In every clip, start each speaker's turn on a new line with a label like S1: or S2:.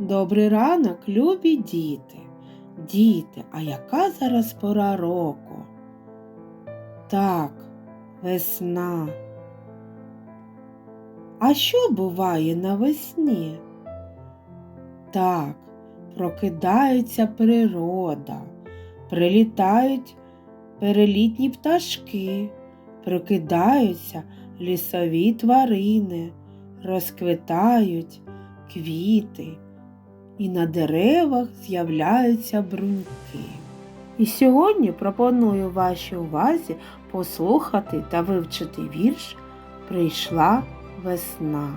S1: Добрий ранок, любі діти. Діти, а яка зараз пора року? Так, весна. А що буває навесні? Так, прокидається природа, прилітають перелітні пташки, прокидаються лісові тварини, розквитають квіти, і на деревах з'являються бруньки. І сьогодні пропоную вашій увазі послухати та вивчити вірш Прийшла весна.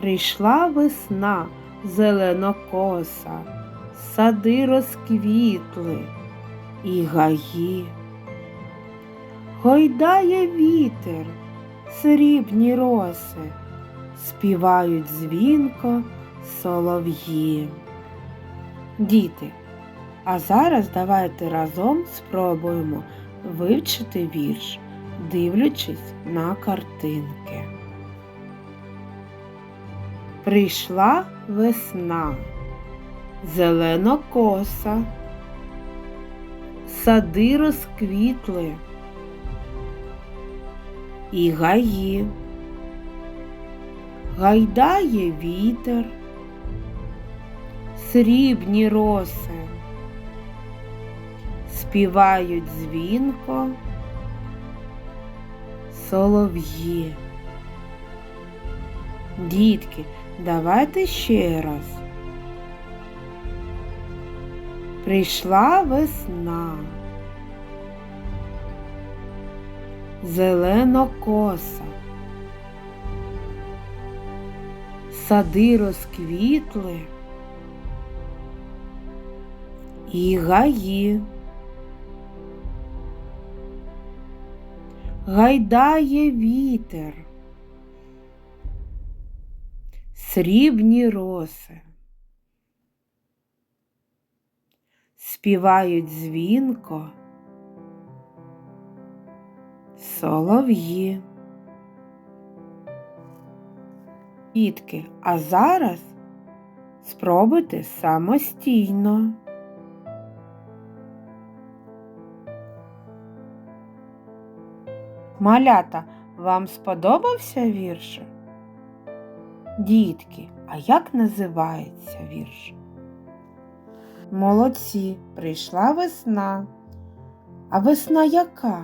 S1: Прийшла весна зеленокоса, сади розквітли і гаї. Гойдає вітер, срібні роси, співають дзвінко солов'ї. Діти, а зараз давайте разом спробуємо вивчити вірш, дивлячись на картинки. Прийшла весна, зеленокоса, сади розквітли і гаї. Гайдає вітер, срібні роси, співають дзвінко, солов'ї. Дітки, давайте ще раз. Прийшла весна, зеленокоса, сади розквітли і гаї. Гайдає вітер, срібні роси, співають дзвінко, солов'ї. Дітки, а зараз спробуйте самостійно. Малята, вам сподобався вірш? Дітки, а як називається вірш? Молодці, прийшла весна. А весна яка?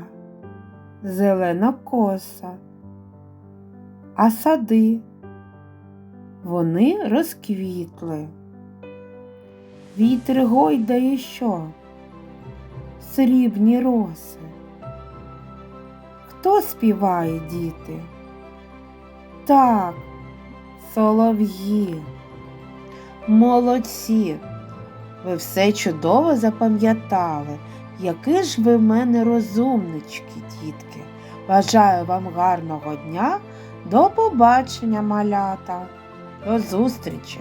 S1: Зелена коса. А сади? Вони розквітли. Вітер гойдає що? Срібні роси. Хто співає, діти? Так, солов'ї. Молодці. Ви все чудово запам'ятали. Які ж ви в мене розумнички, дітки. Бажаю вам гарного дня. До побачення, малята. До зустрічі!